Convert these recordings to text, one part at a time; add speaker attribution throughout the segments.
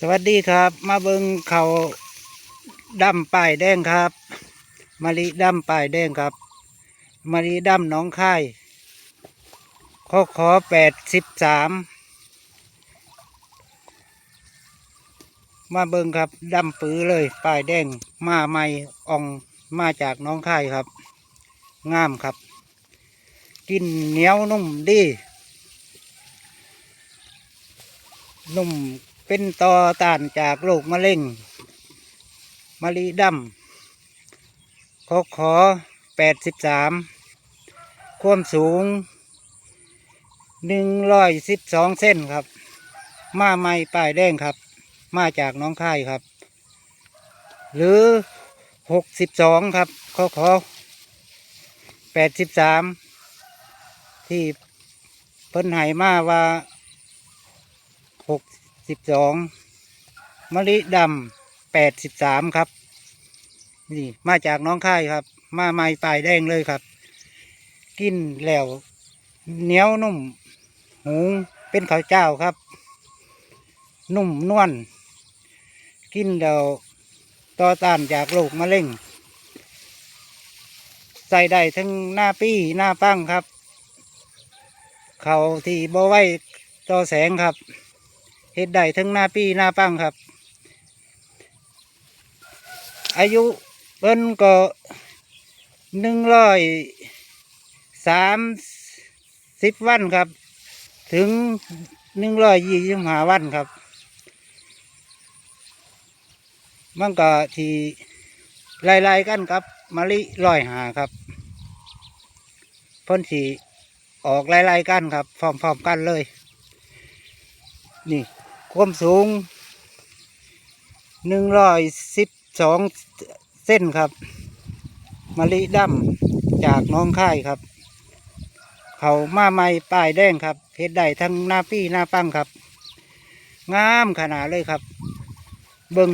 Speaker 1: สวัสดีครับ มาเบิงเขาดำป้ายแดงครับมะลิดำป้ายแดงครับมะลิดำหน้องค่ายขอขอแปดสิบสามมาเบิงครับดำปื้อเลยป้ายแดงมาใหม่อองมาจากน้องค่ายครับงามครับ กินเหนียวนุ่มดี นุ่ม เป็นต่อต้านจากโรคมะเร็งมะลิดำขอขอแปดสิบสามความสูงหนึ่งร้อยสิบสองเส้นครับ มาใหม่ป้ายแดงครับ มาจากน้องค่ายครับ หรือหกสิบสองครับขอขอแปดสิบสามที่เพิ่นให้มาว่าหก สิบสองมะลิดำแปดสิบสามครับ นี่มาจากน้องค่ายครับ มาใหม่ปลายแดงเลยครับ กินแล้วเหนียวนุ่มหูเป็นข้าวเจ้าครับ นุ่มนวลกินแล้วต่อต้านจากโรคมะเร็งใส่ได้ทั้งหน้าปี้หน้าปั้งครับ เขาที่บ่ไว้ต่อแสงครับ เฮ็ดได้ทั้งหน้าปีหน้าปังครับ อายุเพิ่นก็หนึ่งร้อยสามสิบวันครับ ถึงหนึ่งร้อยยี่สิบห้าวันครับ มันก็ที่ไล่ๆกันครับมะลิร้อยหาครับพ่นสีออกไล่ๆกันครับพร้อมๆกันเลย นี่ ความสูงหนึ่งร้อยสิบสองเส้นครับมะลิดำจากน้องค่ายครับ เขามาใหม่ป้ายแดงครับเฮ็ดได้ทั้งหน้าปี้หน้าปั้งครับ งามขนาดเลยครับ เบิง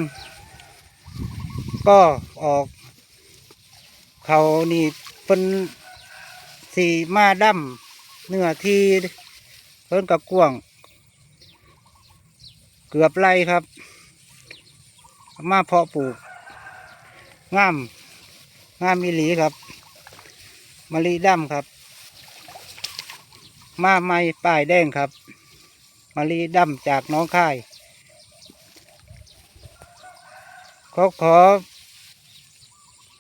Speaker 1: ก็ออก เขานี่เป็นสีมาดำเนื้อที่เพิ่นกับกวง เกือบไรครับมาเพาะปลูกงามงามมิลีครับมะลิดำครับ มาไม่ป้ายแดงครับมะลิดำจากน้องค่ายขอขอ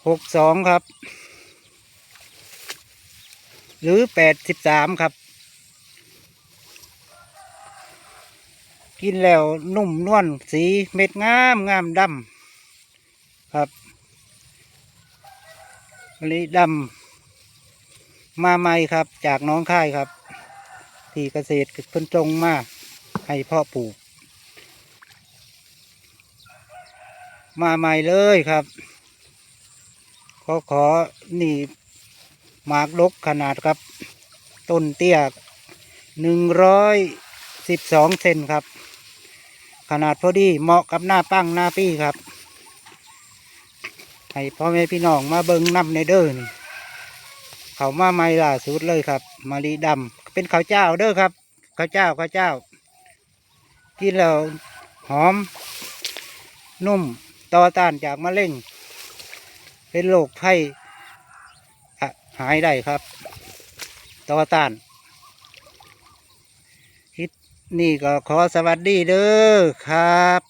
Speaker 1: หกสองครับ หรือแปดสิบสามครับ กินแล้วนุ่มนวลสีเม็ดงามงามดำครับมะลิดำมาใหม่ครับ จากน้องค่ายครับ ที่เกษตรเพิ่นจงมาให้พ่อปลูก มาใหม่เลยครับ ขอขอนี่หมากลกขนาดครับ ต้นเตี้ยหนึ่งร้อยสิบสองเซนครับ ขนาดพอดีเหมาะกับหน้าปั้งหน้าปี้ครับ ให้พ่อแม่พี่น้องมาเบิ้งน้ำในเด้อนี่เขามาใหม่ล่าสุดเลยครับ มารีดำเป็นข้าวเจ้าเด้อครับข้าวเจ้าข้าวเจ้า กินแล้วหอม นุ่มต่อต้านจากมะเร็งเป็นโรคไข้หายได้ครับ ต่อต้าน นี่ก็ขอสวัสดีเด้อครับ